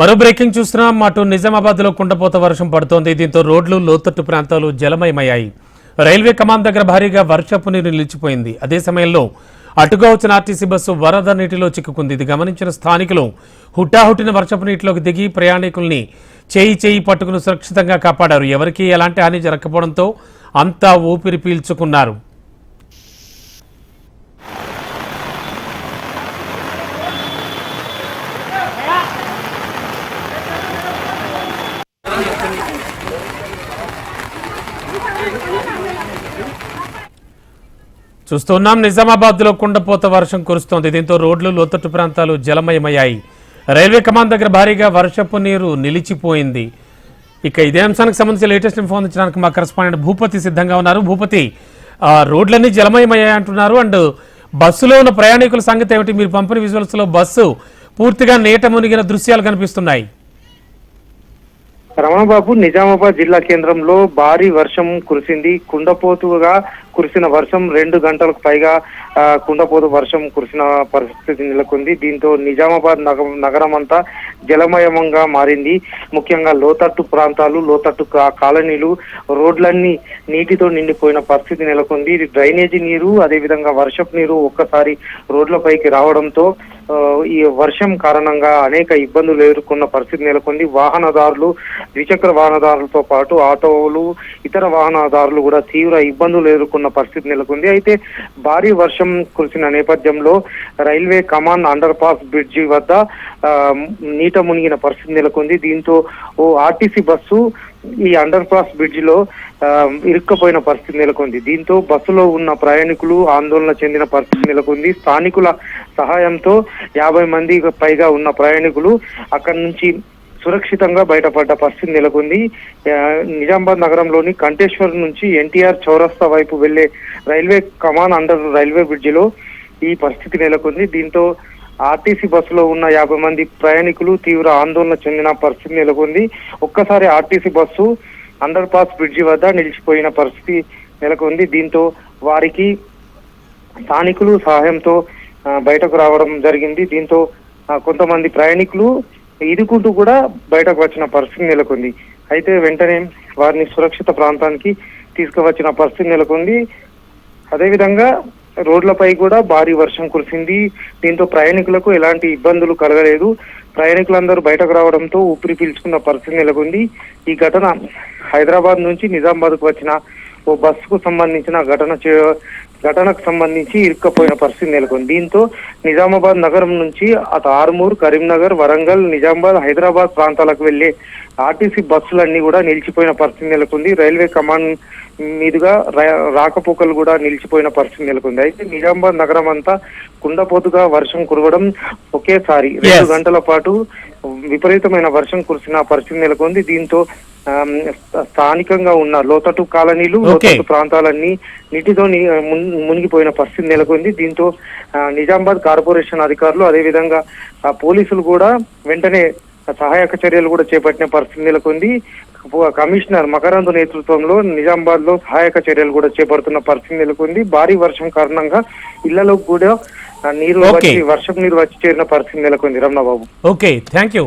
మరో బ్రేకింగ్ చూస్తున్నాం. అటు నిజామాబాద్లో కుండపోత వర్షం పడుతోంది. దీంతో రోడ్లు లోతట్టు ప్రాంతాలు జలమయమయ్యాయి. రైల్వే కమాండ్ దగ్గర భారీగా వర్షపు నీరు నిలిచిపోయింది. అదే సమయంలో అటుగా వచ్చిన ఆర్టీసీ బస్సు వరద నీటిలో చిక్కుకుంది. ఇది గమనించిన స్థానికులు హుట్టాహుట్టిన వర్షపు నీటిలోకి దిగి ప్రయాణికుల్ని చేయి చేయి పట్టుకుని సురక్షితంగా కాపాడారు. ఎవరికీ ఎలాంటి హాని జరగకపోవడంతో అంతా ఊపిరి పీల్చుకున్నారు. చూస్తున్నాం నిజామాబాద్లో కుండపోత వర్షం కురుస్తోంది. దీంతో రోడ్లు లోతట్టు ప్రాంతాలు జలమయమయ్యాయి. రైల్వే కమాండ్ దగ్గర భారీగా వర్షపు నీరు నిలిచిపోయింది. ఇక ఇదే అంశానికి సంబంధించి లేటెస్ట్ ఇన్ఫార్మ్ ఇచ్చడానికి మా కరెస్పాండెంట్ భూపతి సిద్ధంగా ఉన్నారు. భూపతి ఆ, రోడ్లన్నీ జలమయమయ్యాయి అంటున్నారు. అండ్ బస్సులో ఉన్న ప్రయాణికుల సంగతి ఏమిటి? మీరు పంపిన విజువల్స్లో బస్సు పూర్తిగా నీట మునిగిన దృశ్యాలు కనిపిస్తున్నాయి. రమణబాబు నిజామాబాద్ జిల్లా కేంద్రంలో భారీ వర్షం కురిసింది. కుండపోతుగా కురిసిన వర్షం రెండు గంటలకు పైగా కుండపోతు వర్షం కురిసిన పరిస్థితి నెలకొంది. దీంతో నిజామాబాద్ నగరం అంతా జలమయమంగా మారింది. ముఖ్యంగా లోతట్టు ప్రాంతాలు లోతట్టు కాలనీలు రోడ్లన్నీ నీటితో నిండిపోయిన పరిస్థితి నెలకొంది. ఇది డ్రైనేజీ నీరు అదేవిధంగా వర్షపు నీరు ఒక్కసారి రోడ్లపైకి రావడంతో ఈ వర్షం కారణంగా అనేక ఇబ్బందులు ఎదుర్కొన్న పరిస్థితి నెలకొంది. వాహనదారులు ద్విచక్ర వాహనదారులతో పాటు ఆటోలు ఇతర వాహనదారులు కూడా తీవ్ర ఇబ్బందులు ఎదుర్కొన్న పరిస్థితి నెలకొంది. అయితే భారీ వర్షం కురిసిన నేపథ్యంలో railway command under pass bridge వద్ద నీట మునిగిన పరిస్థితి నెలకొంది. దీంతో ఓ ఆర్టీసీ బస్సు ఈ అండర్ పాస్ బ్రిడ్జ్లో ఇరుక్కపోయిన పరిస్థితి నెలకొంది. దీంతో బస్సులో ఉన్న ప్రయాణికులు ఆందోళన చెందిన పరిస్థితి నెలకొంది. స్థానికుల సహాయంతో యాభై మంది పైగా ఉన్న ప్రయాణికులు అక్కడి నుంచి సురక్షితంగా బయటపడ్డ పరిస్థితి నెలకొంది. నిజామాబాద్ నగరంలోని కంటేశ్వర్ నుంచి ఎన్టీఆర్ చౌరస్తా వైపు వెళ్ళే రైల్వే కమాన్ అండర్ రైల్వే బ్రిడ్జిలో ఈ పరిస్థితి నెలకొంది. దీంతో ఆర్టీసీ బస్సులో ఉన్న యాభై మంది ప్రయాణికులు తీవ్ర ఆందోళన చెందిన పరిస్థితి నెలకొంది. ఒక్కసారి RTC bus under pass bridge వద్ద నిలిచిపోయిన పరిస్థితి నెలకొంది. దీంతో వారికి స్థానికులు సహాయంతో బయటకు రావడం జరిగింది. దీంతో కొంతమంది ప్రయాణికులు ఇదుకుంటూ కూడా బయటకు వచ్చిన పరిస్థితి నెలకొంది. అయితే వెంటనే వారిని సురక్షిత ప్రాంతానికి తీసుకువచ్చిన పరిస్థితి నెలకొంది. అదేవిధంగా రోడ్లపై కూడా భారీ వర్షం కురిసింది. దీంతో ప్రయాణికులకు ఎలాంటి ఇబ్బందులు కలగలేదు. ప్రయాణికులందరూ బయటకు రావడంతో ఊపిరి పీల్చుకున్న పరిస్థితి నెలకొంది. ఈ ఘటన హైదరాబాద్ నుంచి నిజామాబాద్కు వచ్చిన ఓ బస్సుకు సంబంధించిన ఘటన చే- ఘటనకు సంబంధించి ఇరుక్కపోయిన పరిస్థితి నెలకొంది. దీంతో నిజామాబాద్ నగరం నుంచి అటు ఆర్మూర్ కరీంనగర్ వరంగల్ నిజామాబాద్ హైదరాబాద్ ప్రాంతాలకు వెళ్ళే ఆర్టీసీ బస్సులన్నీ కూడా నిలిచిపోయిన పరిస్థితి నెలకొంది. రైల్వే కమాండ్ మీదుగా రాకపోకలు కూడా నిలిచిపోయిన పరిస్థితి నెలకొంది. అయితే నిజామాబాద్ నగరం అంతా కుండపోతుగా వర్షం కురవడం ఒకేసారి రెండు. గంటల పాటు విపరీతమైన వర్షం కురిసిన పరిస్థితి నెలకొంది. దీంతో స్థానికంగా ఉన్న లోతట్టు కాలనీలు. లోతట్టు ప్రాంతాలన్నీ నీటితో మునిగిపోయిన పరిస్థితి నెలకొంది. దీంతో నిజామాబాద్ కార్పొరేషన్ అధికారులు అదేవిధంగా పోలీసులు కూడా వెంటనే సహాయక చర్యలు కూడా చేపట్టిన పరిస్థితి నెలకొంది. కమిషనర్ మకరంద్ నేతృత్వంలో నిజామాబాద్లో సహాయక చర్యలు కూడా చేపడుతున్న పరిస్థితి నెలకొంది. భారీ వర్షం కారణంగా ఇళ్ళలో కూడా నీరు. వచ్చి వర్షం నీరు వచ్చి చేరిన పరిస్థితి నెలకొంది రమణబాబు. ఓకే. Thank you.